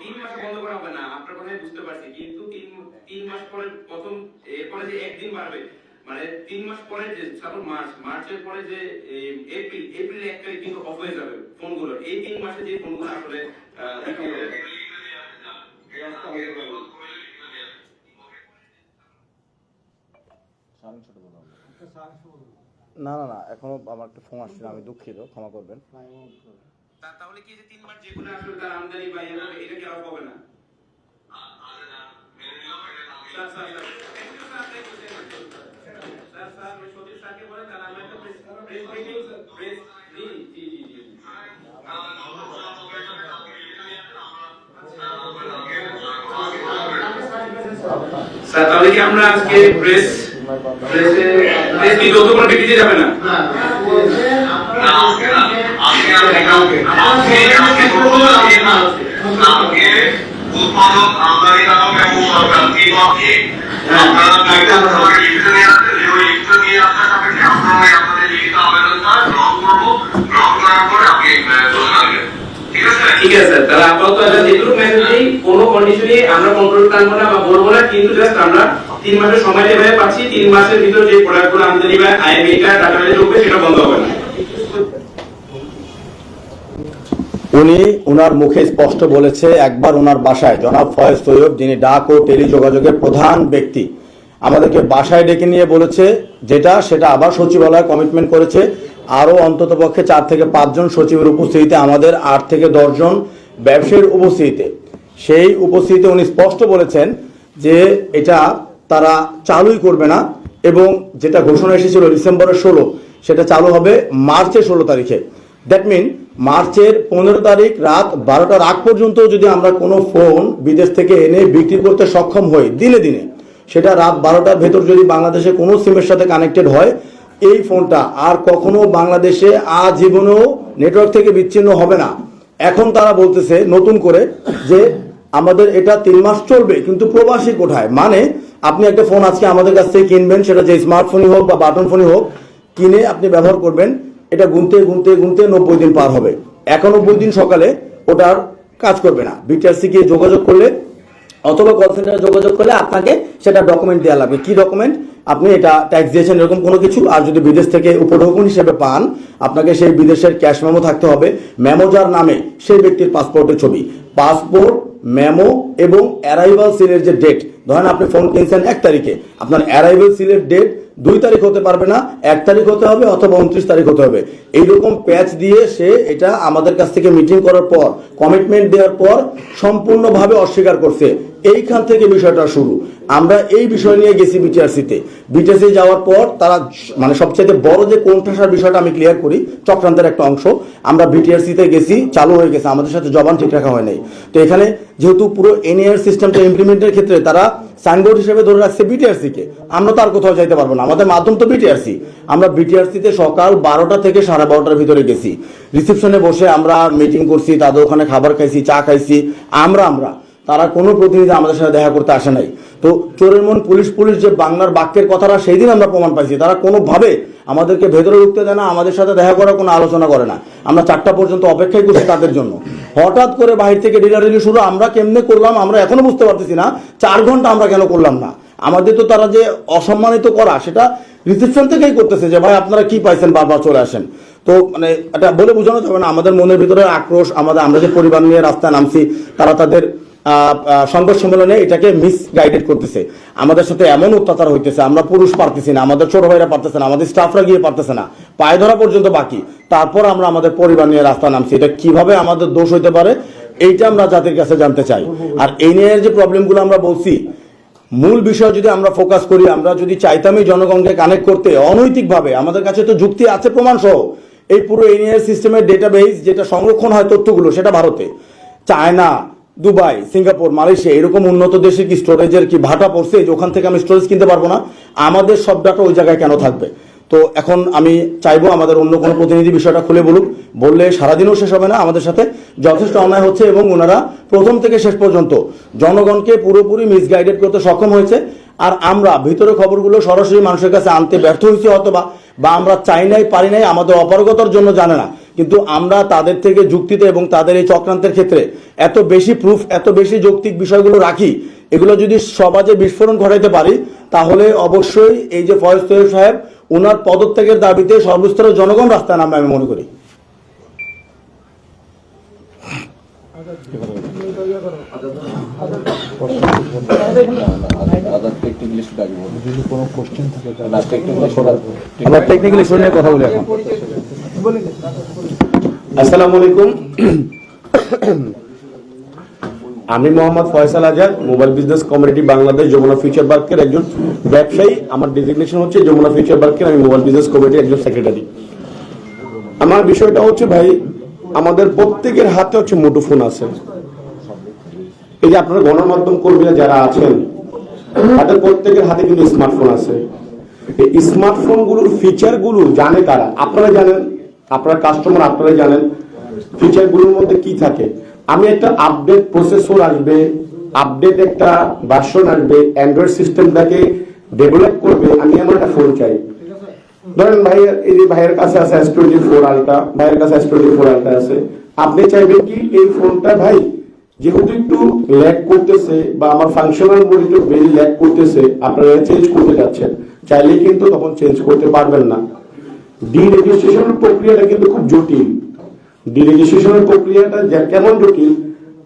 তিন মাস বন্ধ করা হবে না আপনার কথাই বুঝতে পারছি। কিন্তু তিন তিন মাস পরে প্রথম এরপরে যে একদিন বাড়বে মানে তিন মাস পরে যে সাপোজ মার্চ মার্চের পরে যে এপ্রিল এপ্রিল এক তারিখ কিন্তু অফ হয়ে যাবে ফোনগুলো। এই তিন মাসে যে ফোনগুলো আসলে। না না না এখনও আমার একটা ফোন আসছে আমি দুঃখিত ক্ষমা করবেন। তাহলে কি যে তিন মাস যেগুলো আসলে তার আমদানি বা এভাবে এটা কি আর হবে না? স্যার না। তাহলে কি আমরা আজকে প্রেস প্রেসে প্রেস কি কোনো ব্যক্তিতে যাবে না। করব ঠিক আছে, তাহলে আপাতত এটা যেটুকু কোনো কন্ডিশনে আমরা কন্ট্রোল না বা বলব না, কিন্তু জাস্ট আমরা তিন মাসের সময় যেভাবে পাচ্ছি, তিন মাসের ভিতর যে প্রোডাক্টগুলো আমদানি বা আইএমএটা ডাটাবেজে ঢুকবে, সেটা বন্ধ হবে না। উনি ওনার মুখে স্পষ্ট বলেছে, একবার ওনার বাসায়, জনাব ফয়েজ সৈয়দ, যিনি ডাক ও টেলিযোগাযোগের প্রধান ব্যক্তি, আমাদেরকে বাসায় ডেকে নিয়ে বলেছে, যেটা সেটা আবার সচিবালয় কমিটমেন্ট করেছে। আরও অন্তত পক্ষে চার থেকে পাঁচজন সচিবের উপস্থিতিতে আমাদের আট থেকে দশজন ব্যবসায়ীর উপস্থিতিতে। সেই উপস্থিতিতে উনি স্পষ্ট বলেছেন যে এটা তারা চালুই করবে না এবং যেটা ঘোষণা এসেছিল ডিসেম্বরের ষোলো, সেটা চালু হবে মার্চের ষোলো তারিখে। দ্যাট মিন মার্চের পনেরো তারিখ রাত বারোটার আগ পর্যন্ত যদি আমরা কোনো ফোন বিদেশ থেকে এনে বিক্রি করতে সক্ষম হই, দিনে দিনে, সেটা রাত বারোটার ভেতর যদি বাংলাদেশে কোনো সিমের সাথে কানেক্টেড হয়, এই ফোনটা আর কখনো বাংলাদেশে আজীবনেও নেটওয়ার্ক থেকে বিচ্ছিন্ন হবে না। এখন তারা বলতেছে নতুন করে যে আমাদের এটা তিন মাস চলবে, কিন্তু প্রবাসী কোঠায় মানে আপনি একটা ফোন আজকে আমাদের কাছ থেকে কিনবেন, সেটা যে স্মার্টফোনই হোক বা বাটন ফোনই হোক, কিনে আপনি ব্যবহার করবেন। এটা গুনতে গুনতে গুনতে নব্বই দিন পার হবে। একানব্বই দিন সকালে ওটার কাজ করবে না। বিটিআরসি গিয়ে যোগাযোগ করলে, অথবা কল সেন্টারে যোগাযোগ করলে আপনাকে সেটা ডকুমেন্ট দেওয়া লাগবে। কি ডকুমেন্ট আপনি এটা ট্যাক্স দিয়েছেন এরকম কোনো কিছু, আর যদি বিদেশ থেকে উপঢৌকন হিসেবে পান, আপনাকে সেই বিদেশের ক্যাশ মেমো থাকতে হবে। মেমো যার নামে সেই ব্যক্তির পাসপোর্টের ছবি। পাসপোর্ট মেমো এবং অ্যারাইভাল সিলের যে ডেট ধরেন আপনি ফোন কিনছেন এক তারিখে, আপনার অ্যারাইভাল সিলের ডেট দুই তারিখ হতে পারবে না, এক তারিখ হতে হবে অথবা উনত্রিশ তারিখ হতে হবে। এইরকম প্যাচ দিয়ে সে এটা আমাদের কাছ থেকে মিটিং করার পর কমিটমেন্ট দেওয়ার পর সম্পূর্ণভাবে অস্বীকার করছে। এইখান থেকে বিষয়টা শুরু। আমরা এই বিষয় নিয়ে গেছি বিটিআরসিতে বিটিআরসি যাওয়ার পর তারা মানে সবচেয়ে বড় যে কোণঠাসার বিষয়টা আমি ক্লিয়ার করি, চক্রান্তের একটা অংশ। আমরা বিটিআরসিতে গেছি, চালু হয়ে গেছে, আমাদের সাথে জবান ঠিক রাখা হয় নাই। তো এখানে যেহেতু পুরো এনএআর সিস্টেমটা ইমপ্লিমেন্টের ক্ষেত্রে তারা সাইনবোর্ড হিসেবে ধরে রাখছে বিটিআরসি কে। আমরা তো আর কোথাও যাইতে পারব না। আমাদের মাধ্যম তো বিটিআরসি আমরা বিটিআরসিতে সকাল বারোটা থেকে সাড়ে বারোটার ভিতরে গেছি। রিসেপশনে বসে আমরা মিটিং করছি, তাদের ওখানে খাবার খাইছি, চা খাইছি। আমরা আমরা। তারা কোনো প্রতিনিধি আমাদের সাথে দেখা করতে আসে নাই। তো চোরের মন পুলিশ পুলিশ যে বাংলার বাক্যের কথাটা সেই দিন আমরা প্রমাণ পাইছি। তারা কোনোভাবে আমাদেরকে ভেতরে ঢুকতে দেয় না, আমাদের সাথে দেখা করার কোনো আলোচনা করে না। আমরা চারটা পর্যন্ত অপেক্ষাই করছি তাদের জন্য। হঠাৎ করে বাহির থেকে ডিলারিলি শুরু, আমরা কেমনে করলাম আমরা এখনও বুঝতে পারতেছি না, চার ঘণ্টা আমরা কেন করলাম না? আমাদের তো তারা যে অসম্মানিত করা, সেটা রিসেপশন থেকেই করতেছে যে, ভাই, আপনারা কি পাইছেন? বারবার চলে আসেন। তো মানে এটা বলে বোঝানো যাবে না। আমাদের মনের ভিতরে আক্রোশ, আমাদের, আমরা যে পরিবার নিয়ে রাস্তায় নামছি, তারা তাদের সংবাদ সম্মেলনে এটাকে মিস গাইডেড করতেছে। আমাদের সাথে এমন অত্যাচার হইতেছে, আমরা পুরুষ পারতেছি না, আমাদের ছোট ভাইরা পারতেছে না, আমাদের স্টাফরা গিয়ে পারতেছে না। পায়ে ধরা পর্যন্ত বাকি। তারপর আমরা আমাদের পরিবার নিয়ে রাস্তা নামছি। এটা কীভাবে আমাদের দোষ হইতে পারে, এইটা আমরা জাতির কাছে জানতে চাই। আর এই নিয়ে যে প্রবলেমগুলো আমরা বলছি, মূল বিষয় যদি আমরা ফোকাস করি, আমরা যদি চাইতামই জনগণকে কানেক্ট করতে, অনৈতিকভাবে, আমাদের কাছে তো যুক্তি আছে প্রমাণ সহ এই পুরো এনআইআর সিস্টেমের ডেটাবেস যেটা সংরক্ষণ হয় তথ্যগুলো, সেটা ভারতে। চায়না দুবাই, সিঙ্গাপুর, মালয়েশিয়া, এরকম উন্নত দেশে কি স্টোরেজের কি ভাটা পড়ছে যে ওখান থেকে আমি স্টোরেজ কিনতে পারব না? আমাদের সব ডাটা ওই জায়গায় কেন থাকবে? তো এখন আমি চাইব আমাদের অন্য কোনো প্রতিনিধি বিষয়টা খুলে বলুক। বললে সারাদিনও শেষ হবে না আমাদের সাথে। যথেষ্ট অন্যায় হচ্ছে এবং ওনারা প্রথম থেকে শেষ পর্যন্ত জনগণকে পুরোপুরি মিসগাইডেড করতে সক্ষম হয়েছে। আর আমরা ভিতরে খবরগুলো সরাসরি মানুষের কাছে আনতে ব্যর্থ হয়েছি অথবা বা আমরা চাই নাই, পারি নাই, আমাদের অপারগতার জন্য জানে না। কিন্তু আমরা তাদের থেকে যুক্তিতে এবং তাদের এই চক্রান্তের ক্ষেত্রে এত বেশি প্রুফ এত বেশি যৌক্তিক বিষয়গুলো রাখি এগুলো যদি সমাজে বিস্ফোরণ ঘটাইতে পারি তাহলে অবশ্যই এই যে ফয়েজ তৈয়ব সাহেব ওনার পদত্যাগের দাবিতে সর্বস্তরের জনগণ রাস্তায় নামবে আমি মনে করি। আমরা টেকনিক্যালি কথা বলি এখন। আসসালামু আলাইকুম। আমি Mohammad Faisal Azad, mobile business community Bangladesh, Jamuna future পার্কের একজন ব্যবসায়ী। আমার ডিজিগনেশন হচ্ছে যমুনা ফিউচার পার্কের, আমি মোবাইল বিজনেস কমিটির একজন সেক্রেটারি। আমার বিষয়টা হচ্ছে ভাই, আমাদের প্রত্যেকের হাতে হচ্ছে মুঠোফোন আছে। এই যে আপনারা গণমাধ্যম কর্মীরা যারা আছেন, তাদের প্রত্যেকের হাতে কিন্তু স্মার্টফোন আছে। এই স্মার্টফোনগুলোর ফিচার জানে কারা? আপনারা জানেন? আপনারা কাস্টমার আপনারা জানেন ফিচারগুলোর মধ্যে কি থাকে? আমি একটা আপডেট প্রসেসর আসবে আপডেট একটা ভার্সন আসবে অ্যান্ড্রয়েড সিস্টেমটাকে ডেভেলপ করবে, আমি আমার একটা ফোন চাই। ধরেন ভাইয়ের, এই যে ভাইয়ের কাছে আছে এস টোয়েন্টি ফোর আলট্রা ভাইয়ের কাছে এস টোয়েন্টি ফোর আলট্রা আছে। আপনি চাইবেন কি এই ফোনটা ভাই, যেহেতু একটু ল্যাগ করতেছে বা আমার ফাংশনাল মোড একটু বেশি ল্যাগ করতেছে, আপনারা চেঞ্জ করতে যাচ্ছেন। চাইলে কিন্তু তখন চেঞ্জ করতে পারবেন না। ডি প্রক্রিয়াটা কিন্তু খুব জটিল। ডি রেজিস্ট্রেশনের প্রক্রিয়াটা কেমন জটিল?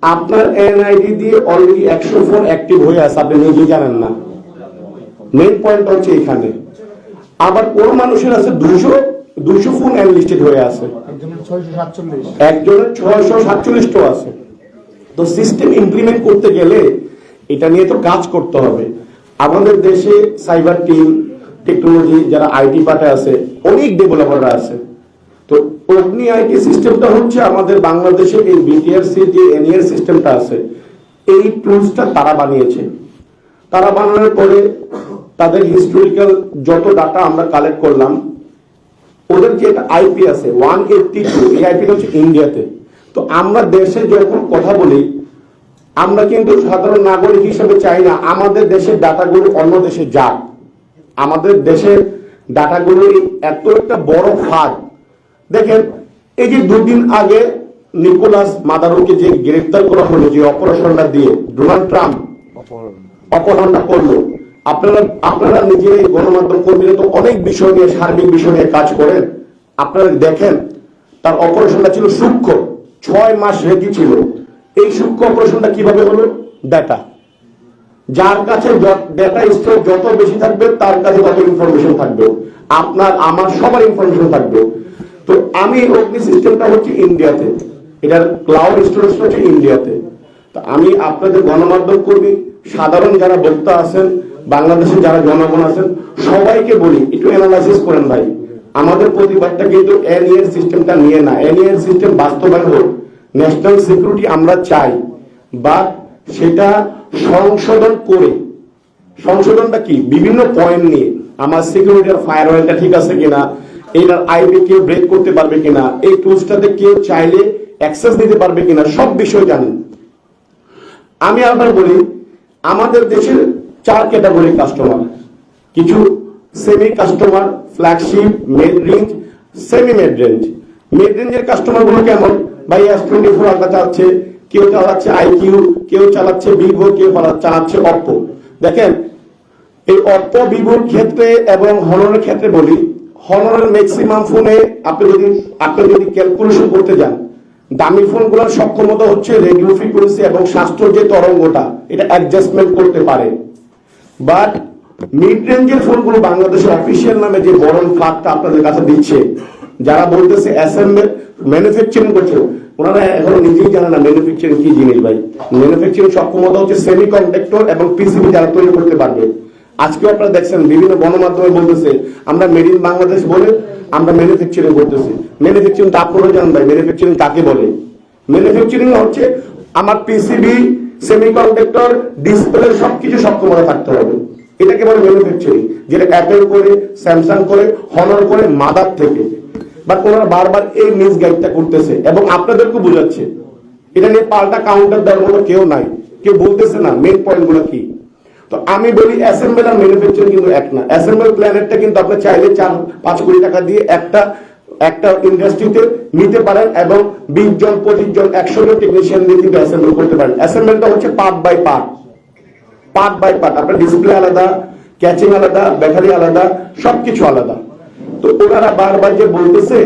আপনার এনআইডি দিয়ে অলরেডি একশো ফোন অ্যাক্টিভ হয়ে আছে আপনি নিজেই জানেন না। মেইন পয়েন্ট হচ্ছে এখানে। আবার কোন মানুষের আছে দুশো দুশো ফোন অ্যানলিস্টেড হয়ে আছে। একজনের ছয়শো সাতচল্লিশটা আছে। তো সিস্টেম ইমপ্লিমেন্ট করতে গেলে এটা নিয়ে তো কাজ করতে হবে। আমাদের দেশে সাইবার টিম টেকনোলজি যারা আইটি পার্টে আছে, অনেক ডেভেলপাররা আছে। তো অগ্নি আইটি সিস্টেমটা হচ্ছে আমাদের বাংলাদেশে এই বিটিআরসি যে এনইআর সিস্টেমটা আছে, এই টুলসটা তারা বানিয়েছে। তারা বানানোর পরে তাদের হিস্টোরিক্যাল যত ডাটা আমরা কালেক্ট করলাম, ওদের যে একটা আইপি আছে ওয়ান এইটটি টু এই আইপিটা হচ্ছে ইন্ডিয়াতে। তো আমরা দেশে যখন কথা বলি, আমরা কিন্তু সাধারণ নাগরিক হিসেবে চাই না, আমাদের দেশের ডাটাগুলো অন্য দেশে যাক। আমাদের দেশের ডাটাগুলো এত একটা বড় ফাঁদ। দেখেন এই যে দুদিন আগে নিকোলাস মাদারোকে যে গ্রেফতার করা হলো যে অপারেশনটা দিয়ে ডোনাল্ড ট্রাম্প অপহরণটা করল আপনারা আপনারা এই গণমাধ্যম কর্মীরা তো অনেক বিষয় নিয়ে সার্বিক বিষয় নিয়ে কাজ করেন। আপনারা দেখেন তার অপারেশনটা ছিল সূক্ষ্ম ছয় মাস রেডি ছিল। এই সূক্ষ্ম অপারেশনটা কীভাবে হলো? ডাটা যার কাছে ডেটা স্টোর যত বেশি থাকবে, তার কাছে তত ইনফরমেশন থাকবে। আপনার, আমার সবার ইনফরমেশন থাকবে। তো আমি অগ্নি সিস্টেমটা হচ্ছে ইন্ডিয়াতে এটার ক্লাউড স্টোরেজ হচ্ছে ইন্ডিয়াতে তো আমি আপনাদের গণমাধ্যম কর্মী, সাধারণ যারা বক্তা আছেন, বাংলাদেশের যারা জনগণ আছেন, সবাইকে বলি, একটু অ্যানালাইসিস করেন ভাই। আমাদের প্রতিবাদটা কিন্তু এনইএর সিস্টেমটা নিয়ে না। এনইএর সিস্টেম বাস্তবায়ন হোক। ন্যাশনাল সিকিউরিটি আমরা চাই। বা সেটা সংশোধন করে, সংশোধনটা কি? বিভিন্ন পয়েন্ট নিয়ে। আমার সিকিউরিটির ফায়ার ওয়েলটা ঠিক আছে কিনা? এটার আইপি কেউ ব্রেক করতে পারবে কিনা? এই টুলসটাতে কেউ চাইলে অ্যাক্সেস দিতে পারবে কিনা? সব বিষয় জানি। আমি আবার বলি, আমাদের দেশের চার ক্যাটাগরি কাস্টমার কিছু semi customer flagship mid range semi mid range mid রেঞ্জের কাস্টমারগুলো কেমন? ভাই এস টোয়েন্টি ফোর আলট্রা চালাচ্ছে, কেউ চালাচ্ছে আইকিউ কেউ চালাচ্ছে ভিভো কেউ চালাচ্ছে অপ্পো দেখেন, এই অপ্পো ভিভোর ক্ষেত্রে এবং হনরের ক্ষেত্রে বলি হনরের ম্যাক্সিমাম ফোনে আপনি যদি আপনি যদি ক্যালকুলেশন করতে যান, দামি ফোনগুলোর সক্ষমতা হচ্ছে রেডিও ফ্রিকোয়েন্সি এবং স্বাস্থ্য যে তরঙ্গটা, এটা অ্যাডজাস্টমেন্ট করতে পারে। বাট মিড রেঞ্জের ফোনগুলো বাংলাদেশের অফিসিয়াল নামে যে বরণ ফ্লাগটা আপনাদের কাছে দিচ্ছে, যারা বলতেছে অ্যাসেম্বল ম্যানুফ্যাকচারিং করছে ওনারা এখনও নিজেই জানে না ম্যানুফ্যাকচারিং কি জিনিস ভাই। ম্যানুফ্যাকচারিং সক্ষমতা হচ্ছে সেমি কন্ডাক্টর এবং পিসিবি যারা তৈরি করতে পারবে। আজকেও আপনারা দেখছেন, বিভিন্ন গণমাধ্যমে বলতেছে, আমরা মেড ইন বাংলাদেশ বলে আমরা ম্যানুফ্যাকচারিং করতেছি। ম্যানুফ্যাকচারিং তা আপনারা জানেন ভাই ম্যানুফ্যাকচারিং কাকে বলে? ম্যানুফ্যাকচারিং হচ্ছে আমার পিসিবি সেমি কন্ডাক্টর ডিসপ্লে সবকিছু সক্ষমতা থাকতে হবে। এটাকে বলে ম্যানুফ্যাকচারিং যেটা অ্যাপেল করে স্যামসাং করে হনর করে মাদার থেকে। বাট ওনারা বারবার এই মিস গাইডটা করতেছে এবং আপনাদেরকে বোঝাচ্ছে। এটা নিয়ে পাল্টা কাউন্টার দেওয়ার মতো কেউ নাই। কেউ বলতেছে না মেন পয়েন্টগুলো কি? তো আমি বলি অ্যাসেম্বল আর ম্যানুফ্যাকচারিং কিন্তু এক না। অ্যাসেম্বল প্ল্যানেটটা কিন্তু আপনি চাইলে চার, পাঁচ কোটি টাকা দিয়ে একটা একটা ইন্ডাস্ট্রিতে নিতে পারেন এবং বিশ জন, পঁচিশ জন, একশো জন টেকনিশিয়ান দিয়ে কিন্তু অ্যাসেম্বল করতে পারেন। অ্যাসেম্বলটা হচ্ছে part by part part by part আপনার ডিসপ্লে আলাদা ক্যাচিং আলাদা ব্যাটারি আলাদা, সবকিছু আলাদা। তো ওনারা বারবার যে বলতেছে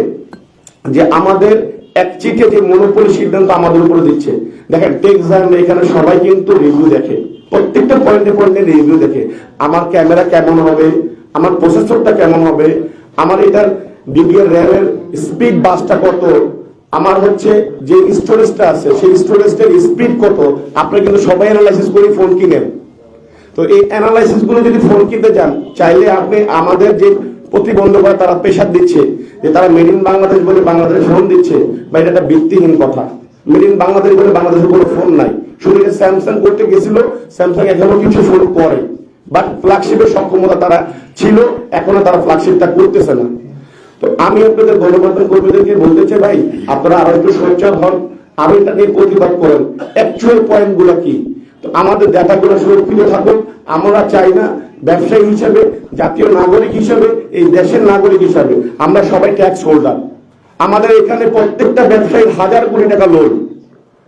যে আমাদের এক চিঠে যে মনোপলি সিদ্ধান্ত আমাদের উপরে দিচ্ছে। দেখেন টেক্সান এখানে সবাই কিন্তু রিভিউ দেখে। প্রত্যেকটা পয়েন্টে পয়েন্টে রিভিউ দেখে। আমার ক্যামেরা কেমন হবে? আমার প্রসেসরটা কেমন হবে? আমার এটার ডিবিআর র্যামের স্পিড বাসটা কত? আমার হচ্ছে যে স্টোরেজটা আছে, সেই স্টোরেজটার স্পিড কত? আপনি কিন্তু সবাই অ্যানালাইসিস করে ফোন কিনেন। তো এই অ্যানালাইসিসগুলো যদি ফোন কিনতে যান, চাইলে আপনি আমাদের যে প্রতিবন্ধকতা তারা প্রেশার দিচ্ছে, যে তারা মেড ইন বাংলাদেশ বলে বাংলাদেশে ফোন দিচ্ছে, বা এটা একটা ভিত্তিহীন কথা। মেড ইন বাংলাদেশ বলে বাংলাদেশে কোনো ফোন নাই। শুধু স্যামসাং করতে গেছিল স্যামসাং এখনও কিছু ফোন করে বাট ফ্ল্যাগশিপের সক্ষমতা তারা ছিল, এখনও তারা ফ্ল্যাগশিপটা করতেছে না। তো আমি আপনাদের গণমাধ্যম কর্মীদেরকে বলতে চাই ভাই, আপনারা আরও একটু সোচ্চার হন। আরও এটা নিয়ে প্রতিবাদ করেন। অ্যাকচুয়াল পয়েন্টগুলো কি? তো আমাদের ডাটাগুলো সুরক্ষিত থাকুক, আমরা চাই না ব্যবসায়ী হিসেবে, জাতীয় নাগরিক হিসেবে, এই দেশের নাগরিক হিসেবে আমরা সবাই ট্যাক্স হোল্ডার আমাদের এখানে প্রত্যেকটা ব্যবসায়ীর হাজার কোটি টাকা লোন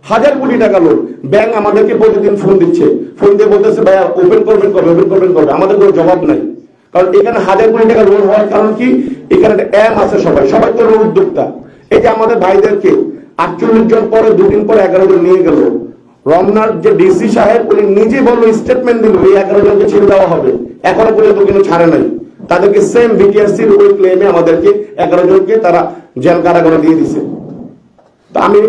হাজার কোটি টাকা লোন ব্যাংক আমাদেরকে প্রতিদিন ফোন দিচ্ছে। ফোন দিয়ে বলতেছে, ভাইয়া ওপেন করবেন কবে? ওপেন করবেন কবে? আমাদের কোনো জবাব নাই। কারণ এখানে হাজার কোটি টাকা লোন হওয়ার কারণ কি? এখানে একটা অ্যাম আছে সবাই। সবাই তো উদ্যোক্তা। এই যে আমাদের ভাইদেরকে আটচল্লিশ জন পরে দুদিন পরে এগারো জন নিয়ে গেল। রমনার যে ডিসি সাহেব, উনি নিজে বলল স্টেটমেন্ট দিল, এই এগারো জনকে ছেড়ে দেওয়া হবে। এখনও পর্যন্ত কিন্তু ছাড়ে নাই। তাদেরকে সেম বিটিআরসির ওই ক্লেমে আমাদেরকে এগারো জনকে তারা জেল কারাগারে দিয়ে দিছে। তো আমি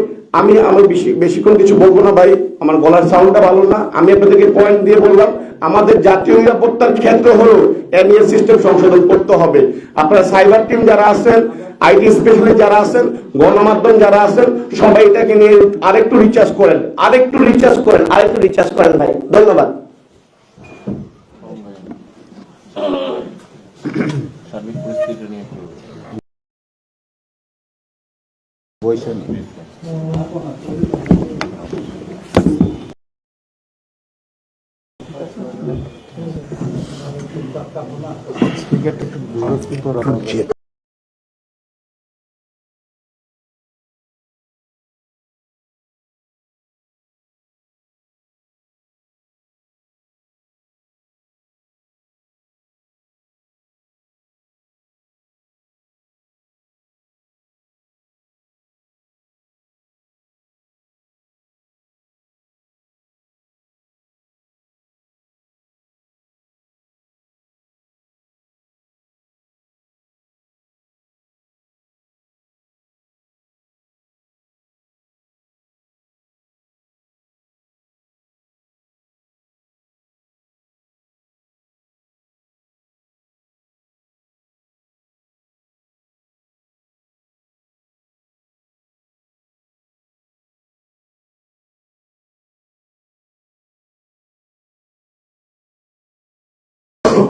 আমি আমি বেশি, বেশিক্ষণ কিছু বলব না ভাই, আমার গলার সাউন্ডটা ভালো না। আমি আপনাদেরকে পয়েন্ট দিয়ে বললাম আমাদের জাতীয় নিরাপত্তার ক্ষেত্র হলো এনইএস সিস্টেম সংশোধন করতে হবে। আপনারা সাইবার টিম যারা আছেন আইটি স্পেশালিস্ট যারা আছেন, গণমাধ্যম যারা আছেন, সবাই এটাকে নিয়ে আরেকটু রিচার্জ করেন। আরেকটু রিচার্জ করেন, আরেকটু রিচার্জ করেন ভাই। ধন্যবাদ। স্পিকারটা একটু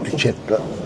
eccetera.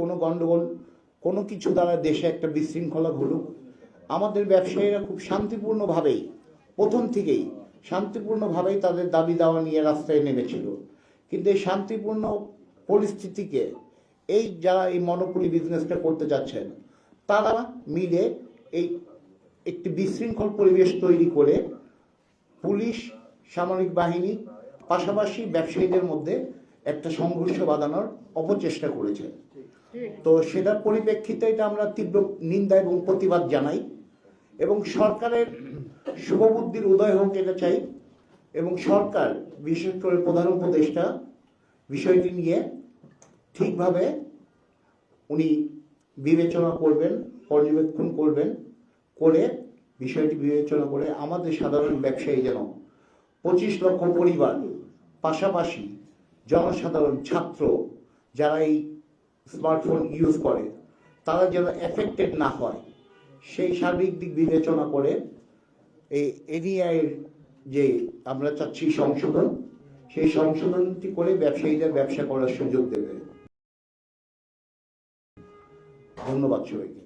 কোনো গন্ডগোল, কোনো কিছু দ্বারা দেশে একটা বিশৃঙ্খলা ঘটুক, আমাদের ব্যবসায়ীরা খুব শান্তিপূর্ণভাবেই, প্রথম থেকেই শান্তিপূর্ণভাবেই তাদের দাবি দাওয়া নিয়ে রাস্তায় নেমেছিল। কিন্তু এই শান্তিপূর্ণ পরিস্থিতিকে, এই যারা এই মনোপলি বিজনেসটা করতে যাচ্ছেন, তারা মিলে এই একটি বিশৃঙ্খল পরিবেশ তৈরি করে পুলিশ, সামরিক বাহিনী, পাশাপাশি ব্যবসায়ীদের মধ্যে একটা সংঘর্ষ বাঁধানোর অপচেষ্টা করেছে। তো সেটার পরিপ্রেক্ষিতে এটা আমরা তীব্র নিন্দা এবং প্রতিবাদ জানাই এবং সরকারের শুভবুদ্ধির উদয় হোক এটা চাই এবং সরকার, বিশেষ করে প্রধান উপদেষ্টা বিষয়টি নিয়ে ঠিকভাবে উনি বিবেচনা করবেন, পর্যবেক্ষণ করবেন, করে বিষয়টি বিবেচনা করে আমাদের সাধারণ ব্যবসায়ী যেন পঁচিশ লক্ষ পরিবার পাশাপাশি জনসাধারণ, ছাত্র যারা এই স্মার্টফোন ইউজ করে, তারা যেন এফেক্টেড না হয়। সেই সার্বিক দিক বিবেচনা করে এই এডিআইয়ের যে আমরা চাচ্ছি সংশোধন, সেই সংশোধনটি করে ব্যবসায়ীদের ব্যবসা করার সুযোগ দেবে। ধন্যবাদ সবাইকে।